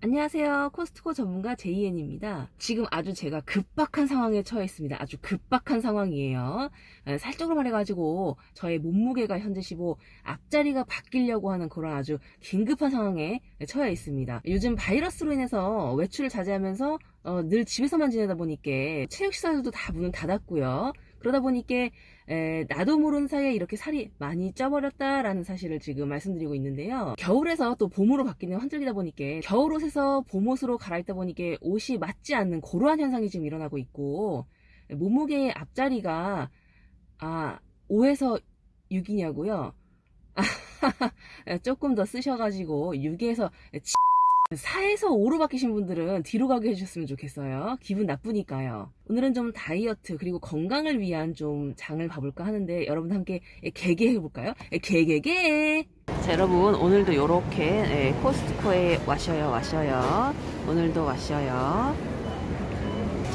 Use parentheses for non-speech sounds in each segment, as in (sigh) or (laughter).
안녕하세요. 코스트코 전문가 제이엔입니다. 지금 아주 제가 급박한 상황에 처해 있습니다. 아주 급박한 상황이에요. 에, 살적으로 말해가지고 저의 몸무게가 현재 15 앞자리가 바뀌려고 하는 그런 아주 긴급한 상황에 처해 있습니다. 요즘 바이러스로 인해서 외출을 자제하면서 어, 늘 집에서만 지내다 보니까 체육시설도 다 문을 닫았고요. 그러다 보니까 에, 나도 모르는 사이에 이렇게 살이 많이 쪄버렸다라는 사실을 지금 말씀드리고 있는데요. 겨울에서 또 봄으로 바뀌는 환절기다 보니까 겨울옷에서 봄옷으로 갈아입다 보니까 옷이 맞지 않는 그러한 현상이 지금 일어나고 있고 몸무게의 앞자리가 아 5에서 6이냐고요? (laughs) 조금 더 쓰셔가지고 6에서 4에서 5로 바뀌신 분들은 뒤로 가게 해주셨으면 좋겠어요. 기분 나쁘니까요. 오늘은 좀 다이어트 그리고 건강을 위한 좀 장을 봐볼까 하는데 여러분 함께 개개 해볼까요? 개개개! 자 여러분 오늘도 이렇게 코스트코에 와셔요 와셔요. 오늘도 와셔요.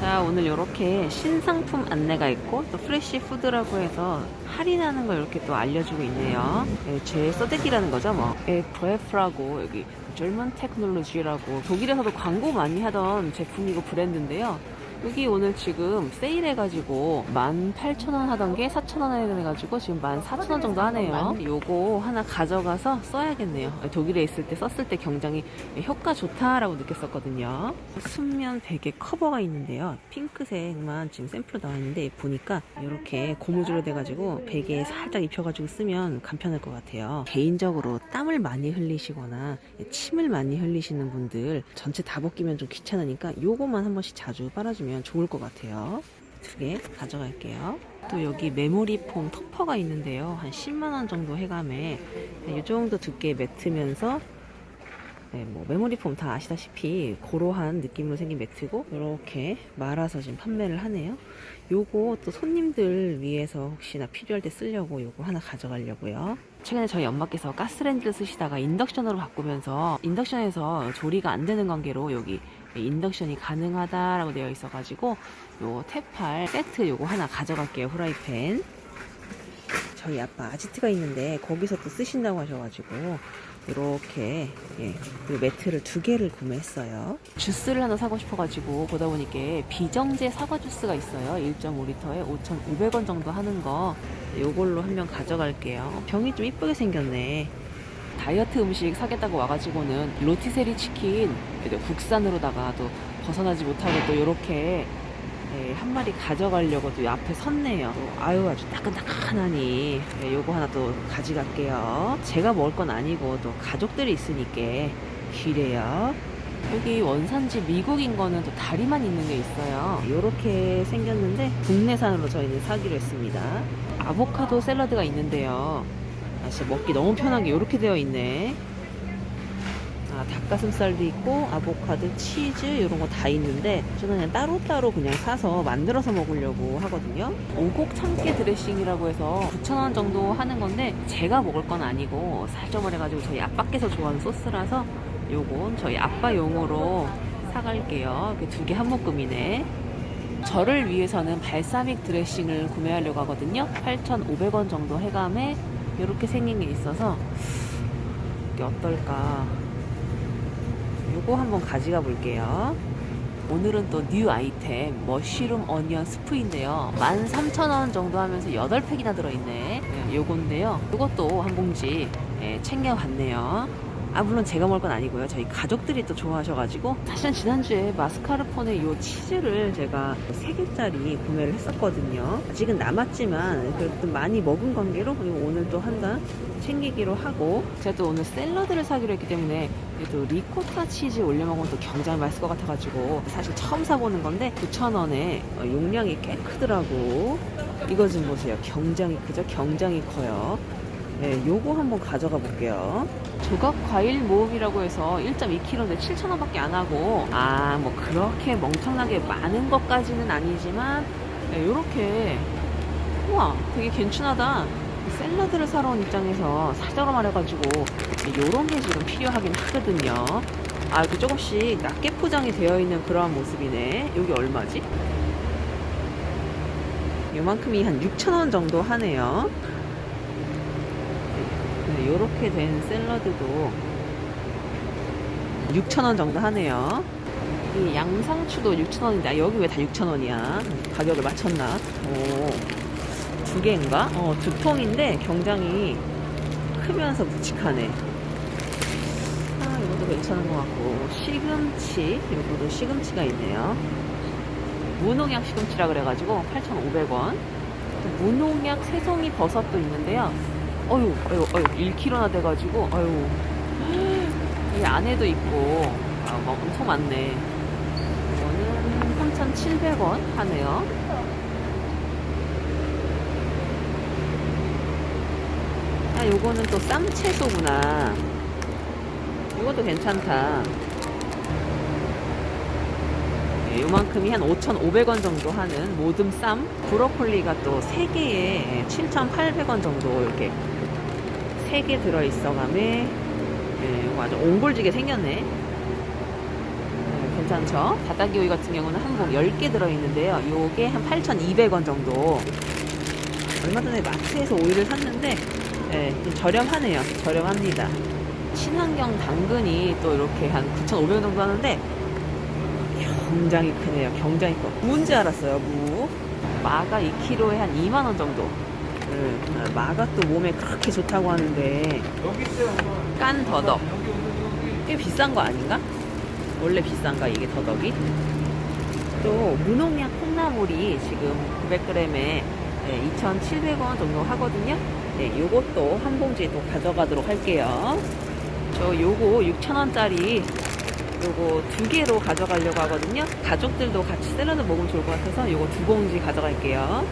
자 오늘 이렇게 신상품 안내가 있고 또 프레시 푸드라고 해서 할인하는 걸 이렇게 또 알려주고 있네요. 예, 제 써대기라는 거죠 뭐. 예, 브레프라고 여기 젊은 테크놀로지라고 독일에서도 광고 많이 하던 제품이고 브랜드인데요. 여기 오늘 지금 세일해가지고 18,000원 하던 게 4,000원에 해가지고 지금 14,000원 정도 하네요. 요거 하나 가져가서 써야겠네요. 독일에 있을 때 썼을 때 굉장히 효과 좋다라고 느꼈었거든요. 순면 베개 커버가 있는데요. 핑크색만 지금 샘플로 나와 있는데 보니까 이렇게 고무줄로 돼가지고 베개에 살짝 입혀가지고 쓰면 간편할 것 같아요. 개인적으로 땀을 많이 흘리시거나 침을 많이 흘리시는 분들 전체 다 벗기면 좀 귀찮으니까 요거만 한 번씩 자주 빨아주면 좋을 것 같아요. 두 개 가져갈게요. 또 여기 메모리 폼 토퍼가 있는데요. 한 10만원 정도 해감에 이 정도 두께 매트면서 네, 뭐 메모리 폼 다 아시다시피 고로한 느낌으로 생긴 매트고 이렇게 말아서 지금 판매를 하네요. 요거 또 손님들 위해서 혹시나 필요할 때 쓰려고 요거 하나 가져가려고요. 최근에 저희 엄마께서 가스레인지를 쓰시다가 인덕션으로 바꾸면서 인덕션에서 조리가 안 되는 관계로 여기 인덕션이 가능하다라고 되어 있어가지고 요 테팔 세트 요거 하나 가져갈게요 후라이팬. 저희 아빠 아지트가 있는데 거기서 또 쓰신다고 하셔가지고 이렇게 예, 그 매트를 두 개를 구매했어요. 주스를 하나 사고 싶어가지고 보다 보니까 비정제 사과 주스가 있어요. 1.5리터에 5,500원 정도 하는 거 요걸로 한 병 가져갈게요. 병이 좀 이쁘게 생겼네. 다이어트 음식 사겠다고 와가지고는 로티세리 치킨 그래도 국산으로다가 또 벗어나지 못하고 또 이렇게 예, 한 마리 가져가려고 또 앞에 섰네요. 또 아유 아주 따끈따끈하니 예, 요거 하나 또 가져갈게요. 제가 먹을 건 아니고 또 가족들이 있으니까 기래요. 여기 원산지 미국인 거는 또 다리만 있는 게 있어요. 이렇게 생겼는데 국내산으로 저희는 사기로 했습니다. 아보카도 샐러드가 있는데요. 아, 진짜 먹기 너무 편하게 이렇게 되어 있네. 아, 닭가슴살도 있고 아보카도, 치즈 이런 거 다 있는데 저는 그냥 따로따로 그냥 사서 만들어서 먹으려고 하거든요. 오곡 참깨 드레싱이라고 해서 9,000원 정도 하는 건데 제가 먹을 건 아니고 살점을 해가지고 저희 아빠께서 좋아하는 소스라서 요건 저희 아빠용으로 사갈게요. 두 개 한 묶음이네. 저를 위해서는 발사믹 드레싱을 구매하려고 하거든요. 8,500원 정도 해감에 이렇게 생긴 게 있어서 이게 어떨까? 요거 한번 가져가 볼게요. 오늘은 또 뉴 아이템 머쉬룸 어니언 스프인데요. 13,000원 정도 하면서 8팩이나 들어있네. 네, 요건데요. 요것도 한 봉지 예, 챙겨갔네요. 아 물론 제가 먹을 건 아니고요. 저희 가족들이 또 좋아하셔가지고 사실은 지난주에 마스카르포네 요 치즈를 제가 3개짜리 구매를 했었거든요. 아직은 남았지만 그래도 많이 먹은 관계로 그리고 오늘 또한단 챙기기로 하고 제가 또 오늘 샐러드를 사기로 했기 때문에 또 리코타 치즈 올려 먹으면 또 굉장히 맛있을 것 같아가지고 사실 처음 사보는 건데 9,000원에 용량이 꽤 크더라고. 이거 좀 보세요. 굉장히 크죠? 굉장히 커요. 네, 요거 한번 가져가 볼게요. 조각 과일 모음이라고 해서 1.2kg인데 7,000원밖에 안 하고 아 뭐 그렇게 멍청나게 많은 것까지는 아니지만 네, 요렇게. 우와 되게 괜찮하다. 샐러드를 사러 온 입장에서 사자로 말해가지고 요런 게 지금 필요하긴 하거든요. 아 이렇게 조금씩 낮게 포장이 되어 있는 그러한 모습이네. 여기 얼마지? 요만큼이 한 6,000원 정도 하네요 네, 요렇게 된 샐러드도 6,000원 정도 하네요. 이 양상추도 6,000원인데 아, 여기 왜 다 6,000원이야? 가격을 맞췄나? 오, 두 개인가? 어, 두 통인데 경장이 크면서 묵직하네. 아, 이것도 괜찮은 것 같고 시금치, 이것도 시금치가 있네요. 무농약 시금치라 그래가지고 8,500원. 무농약 새송이 버섯도 있는데요. 어유, 어유, 어유, 1kg나 돼가지고, 어유. 이 안에도 있고, 아, 뭐 엄청 많네. 이거는 3,700원 하네요. 아, 요거는 또 쌈채소구나. 이것도 괜찮다. 예, 요만큼이 한 5,500원 정도 하는 모듬 쌈. 브로콜리가 또 3개에 7,800원 정도 이렇게 3개 들어있어감에 예, 이거 아주 옹골지게 생겼네. 예, 괜찮죠? 바닥이 오이 같은 경우는 한 봉 10개 들어있는데요. 요게 한 8,200원 정도. 얼마 전에 마트에서 오이를 샀는데 예, 좀 저렴하네요. 저렴합니다. 친환경 당근이 또 이렇게 한 9,500원 정도 하는데 굉장히 크네요. 굉장히 커. 무인지 알았어요. 무. 마가 2kg에 한 2만 원 정도. 예, 마가 또 몸에 그렇게 좋다고 하는데 깐 더덕. 꽤 비싼 거 아닌가? 원래 비싼가 이게 더덕이? 또 무농약 콩나물이 지금 900g에 2,700원 정도 하거든요. 네, 요것도 한 봉지 또 가져가도록 할게요. 저 요거 6,000원짜리 요거 두 개로 가져가려고 하거든요. 가족들도 같이 샐러드 먹으면 좋을 것 같아서 요거 두 봉지 가져갈게요.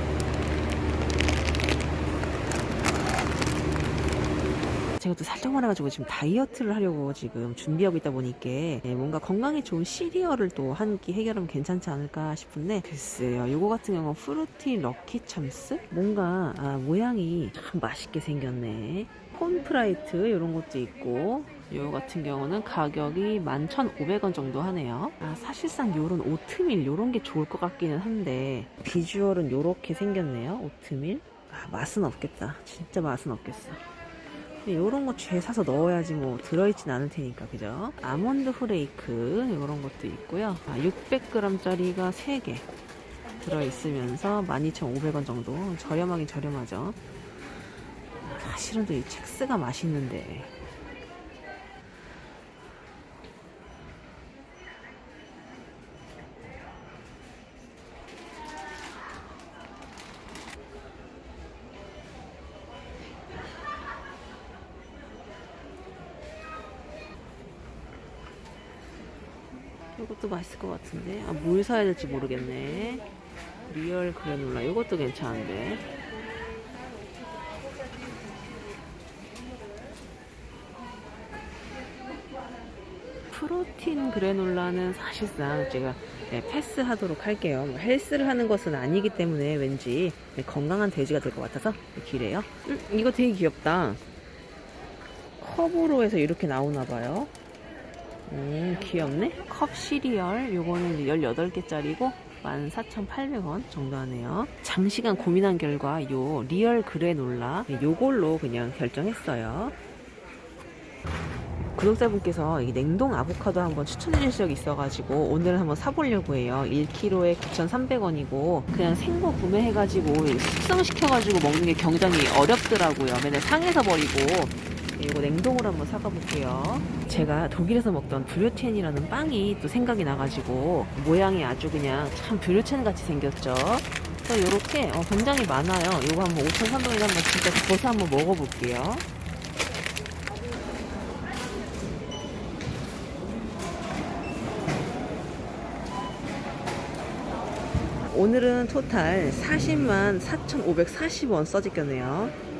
제가 또 살짝만 해가지고 지금 다이어트를 하려고 지금 준비하고 있다 보니까 네, 뭔가 건강에 좋은 시리얼을 또 한 끼 해결하면 괜찮지 않을까 싶은데 글쎄요. 요거 같은 경우는 프루티 럭키 참스? 뭔가 아, 모양이 참 맛있게 생겼네. 콘프라이트 이런 것도 있고 요 같은 경우는 가격이 11,500원 정도 하네요. 아, 사실상 요런 오트밀 요런 게 좋을 것 같기는 한데 비주얼은 요렇게 생겼네요 오트밀? 아, 맛은 없겠다. 진짜 맛은 없겠어 이런 거 죄 사서 넣어야지 뭐 들어있진 않을 테니까 그죠? 아몬드 후레이크 이런 것도 있고요. 아, 600g짜리가 3개 들어있으면서 12,500원 정도 저렴하긴 저렴하죠. 사실은 또 이 첵스가 맛있는데 이것도 맛있을 것 같은데 아, 뭘 사야 될지 모르겠네 리얼 그래놀라 이것도 괜찮은데 프로틴 그래놀라는 사실상 제가 네, 패스하도록 할게요. 뭐 헬스를 하는 것은 아니기 때문에 왠지 네, 건강한 돼지가 될 것 같아서 기래요. 음, 이거 되게 귀엽다. 컵으로 해서 이렇게 나오나 봐요. 음, 귀엽네. 컵 시리얼 요거는 이제 18개짜리고 14,800원 정도 하네요. 장시간 고민한 결과 요 리얼 그래놀라 요걸로 그냥 결정했어요. 구독자분께서 이 냉동 아보카도 한번 추천해 주신 적이 있어가지고 오늘 한번 사보려고 해요. 1kg에 9,300원이고 그냥 생거 구매해가지고 숙성시켜가지고 먹는 게 굉장히 어렵더라고요. 맨날 상해서 버리고 이거 냉동으로 한번 사가 볼게요. 제가 독일에서 먹던 뷰르첸이라는 빵이 또 생각이 나가지고 모양이 아주 그냥 참 뷰르첸 같이 생겼죠. 그래서 이렇게 어, 굉장히 많아요. 이거 한번 5,300원에 한번 진짜 버서 한번 먹어볼게요. 오늘은 토탈 40만 4,540원 써지겠네요.